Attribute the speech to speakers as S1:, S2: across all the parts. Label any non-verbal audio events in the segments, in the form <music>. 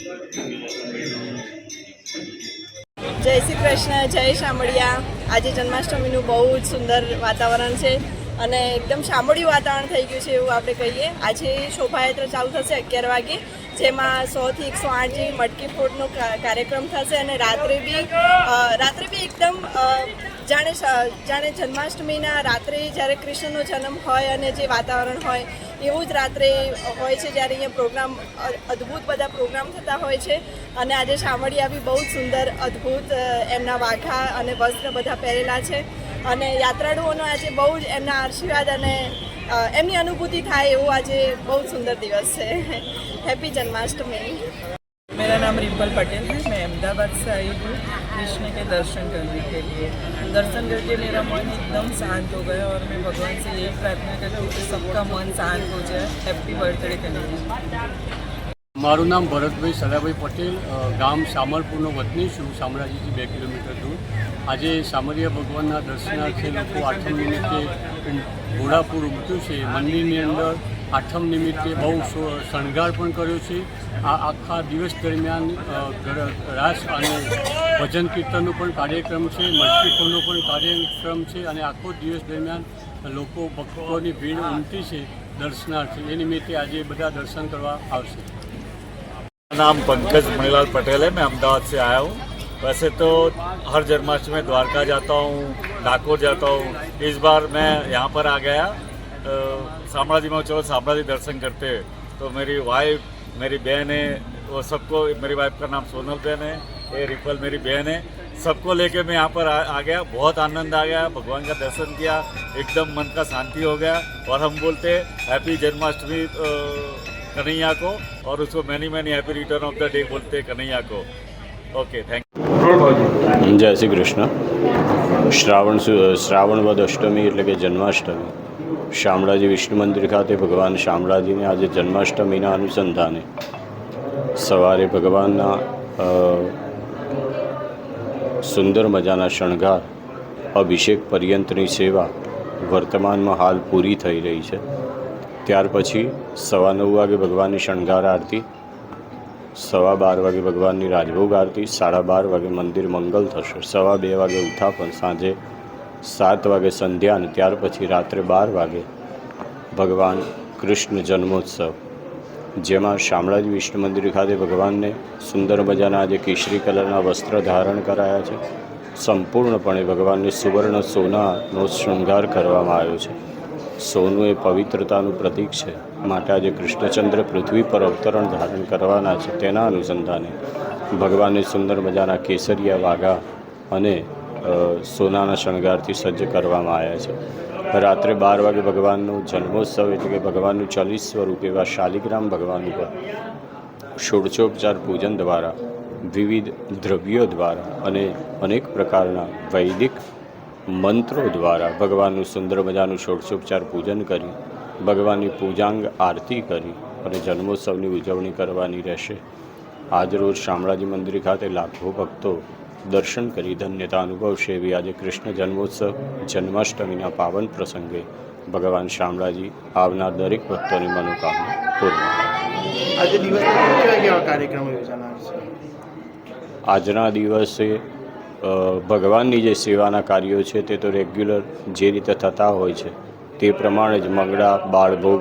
S1: જય શ્રી કૃષ્ણ, જય શામળિયા. આજે જન્માષ્ટમીનું બહુ જ સુંદર વાતાવરણ છે અને એકદમ શામળિયું વાતાવરણ થઈ ગયું છે એવું આપણે કહીએ. આજે શોભાયાત્રા ચાલુ થશે અગિયાર વાગે, જેમાં સોથી એકસો આઠ જેવી મટકી ફોડનો કાર્યક્રમ થશે અને રાત્રે બી રાત્રે બી એકદમ જાણે જાણે જન્માષ્ટમીના રાત્રે જ્યારે કૃષ્ણનો જન્મ હોય અને જે વાતાવરણ હોય, એવું જ રાત્રે હોય છે જ્યારે અહીંયા પ્રોગ્રામ અદ્ભુત બધા પ્રોગ્રામ થતા હોય છે. અને આજે શામળિયા બી બહુ જ સુંદર, અદ્ભુત એમના વાઘા અને વસ્ત્ર બધા પહેરેલા છે. અને યાત્રાળુઓનો આજે બહુ જ એમના આશીર્વાદ અને એમની અનુભૂતિ થાય એવું આજે બહુ સુંદર દિવસ છે. <laughs> હેપી જન્માષ્ટમી.
S2: मेरा नाम रिम्पल पटेल है मैं अहमदाबाद से आई हूँ कृष्ण के दर्शन करने के लिए दर्शन करके मेरा मन एकदम शांत हो गया और मैं भगवान से यही प्रार्थना करती हूँ कि सबका मन शांत हो जाए हैप्पी बर्थडे के लिए
S3: મારું નામ ભરતભાઈ સદાભાઈ પટેલ અ, ગામ શામળપુરનો વતની છું શામળાજીથી બે કિલોમીટર દૂર આજે શામળિયા ભગવાનના દર્શનાર્થે લોકો આઠમ નિમિત્તે ઘોડાપુર ઉમટ્યું છે મંદિરની અંદર આઠમ નિમિત્તે બહુ સો- શણગાર પણ કર્યો છે આ આખા દિવસ દરમિયાન અ, ગર- રાસ અને ભજન કીર્તનનો પણ કાર્યક્રમ છે મટકીપોરનો પણ કાર્યક્રમ છે અને આખો દિવસ દરમિયાન લોકો ભક્તોની ભીડ ઉમટી છે દર્શનાર્થે એ નિમિત્તે આજે બધા દર્શન કરવા આવશે
S4: मेरा नाम पंकज मणिलाल पटेल है मैं अहमदाबाद से आया हूँ वैसे तो हर जन्माष्टमी में द्वारका जाता हूँ डाकोर जाता हूँ इस बार मैं यहाँ पर आ गया अ, शामला जी में चलो शामला जी दर्शन करते हैं तो मेरी वाइफ मेरी बहन है वो सबको मेरी वाइफ का नाम सोनल बहन है ये रिपल मेरी बहन है सबको लेके मैं यहाँ पर आ, आ गया बहुत आनंद आ गया भगवान का दर्शन किया एकदम मन का शांति हो गया और हम बोलते हैप्पी जन्माष्टमी अ, कन्हैया को और उसको many many happy return of the day बोलते हैं कन्हैया को ओके थैंक
S5: જય શ્રી કૃષ્ણ શ્રાવણ સુ- શ્રાવણ વદ અષ્ટમી એટલે કે જન્માષ્ટમી શામળાજી વિષ્ણુ મંદિર ખાતે ભગવાન શામળાજીને આજે જન્માષ્ટમીના અનુસંધાને સવારે ભગવાનના સુંદર મજાના શણગાર, અભિષેક પર્યંતની સેવા વર્તમાનમાં હાલ પૂરી થઈ રહી છે. ત્યાર પછી સવા નવ વાગે ભગવાનની શણગાર આરતી, સવા બાર વાગે ભગવાનની રાજભોગ આરતી, સાડા બાર વાગે મંદિર મંગલ થશે, સવા બે વાગે ઉત્થાપન સાંજે સાત વાગે સંધ્યા અને ત્યાર પછી રાત્રે બાર વાગે ભગવાન કૃષ્ણ જન્મોત્સવ. જેમાં શામળાજી વિષ્ણુ મંદિર ખાતે ભગવાનને સુંદર મજાના આજે કેસરી કલરના વસ્ત્ર ધારણ કરાયા છે. સંપૂર્ણપણે ભગવાનને સુવર્ણ સોનાનો શૃંગાર કરવામાં આવ્યો છે. સોનું એ પવિત્રતાનું પ્રતીક છે. માટે આજે કૃષ્ણચંદ્ર પૃથ્વી પર અવતરણ ધારણ કરવાના છે તેના અનુસંધાને ભગવાનને સુંદર મજાના કેસરિયા વાઘા અને સોનાના શણગારથી સજ્જ કરવામાં આવ્યા છે. રાત્રે બાર વાગે ભગવાનનો જન્મોત્સવ એટલે કે ભગવાનનું ચાલીસ સ્વરૂપ એવા શાલિગ્રામ ભગવાન ઉપર ષોડશોપચાર પૂજન દ્વારા, વિવિધ દ્રવ્યો દ્વારા અને અનેક પ્રકારના વૈદિક મંત્રો દ્વારા ભગવાનનું સુંદર મજાનું ષોડશોપચાર પૂજન કરી, ભગવાનની પૂજાંગ આરતી કરી અને જન્મોત્સવની ઉજવણી કરવાની રહેશે. આજરોજ શામળાજી મંદિર ખાતે લાખો ભક્તો દર્શન કરી ધન્યતા અનુભવશે એવી આજે કૃષ્ણ જન્મોત્સવ જન્માષ્ટમીના પાવન પ્રસંગે ભગવાન શામળાજી આવનાર દરેક ભક્તોની મનોકામના પૂર્ણ.
S6: આજે કાર્યક્રમો
S5: આજના દિવસે ભગવાનની જે સેવાના કાર્યો છે તે તો રેગ્યુલર જે રીતે થતા હોય છે તે પ્રમાણે જ મંગળા બાળભોગ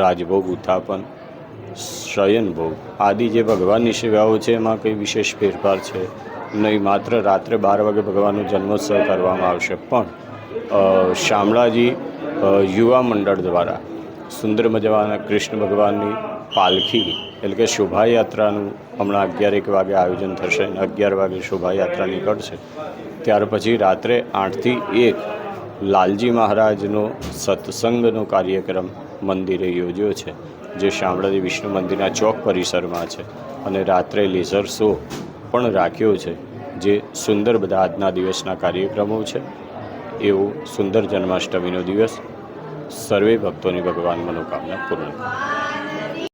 S5: રાજભોગ ઉત્થાપન શયનભોગ આદિ જે ભગવાનની સેવાઓ છે એમાં કંઈ વિશેષ ફેરફાર છે? નહીં, માત્ર રાત્રે બાર વાગે ભગવાનનો જન્મોત્સવ કરવામાં આવશે. પણ શામળાજી યુવા મંડળ દ્વારા સુંદર મજાના કૃષ્ણ ભગવાનની પાલખી, એટલે કે શોભાયાત્રાનું હમણાં અગિયાર એક વાગે આયોજન થશે અગિયાર વાગે શોભાયાત્રા નીકળશે. ત્યાર પછી રાત્રે આઠથી એક લાલજી મહારાજનો સત્સંગનો કાર્યક્રમ મંદિરે યોજ્યો છે, જે શામળાજી વિષ્ણુ મંદિરના ચોક પરિસરમાં છે. અને રાત્રે લેઝર શો પણ રાખ્યો છે, જે સુંદર બધા આજના દિવસના કાર્યક્રમો છે એવો સુંદર જન્માષ્ટમીનો દિવસ સર્વે ભક્તોની ભગવાન મનોકામના પૂર્ણ કરે.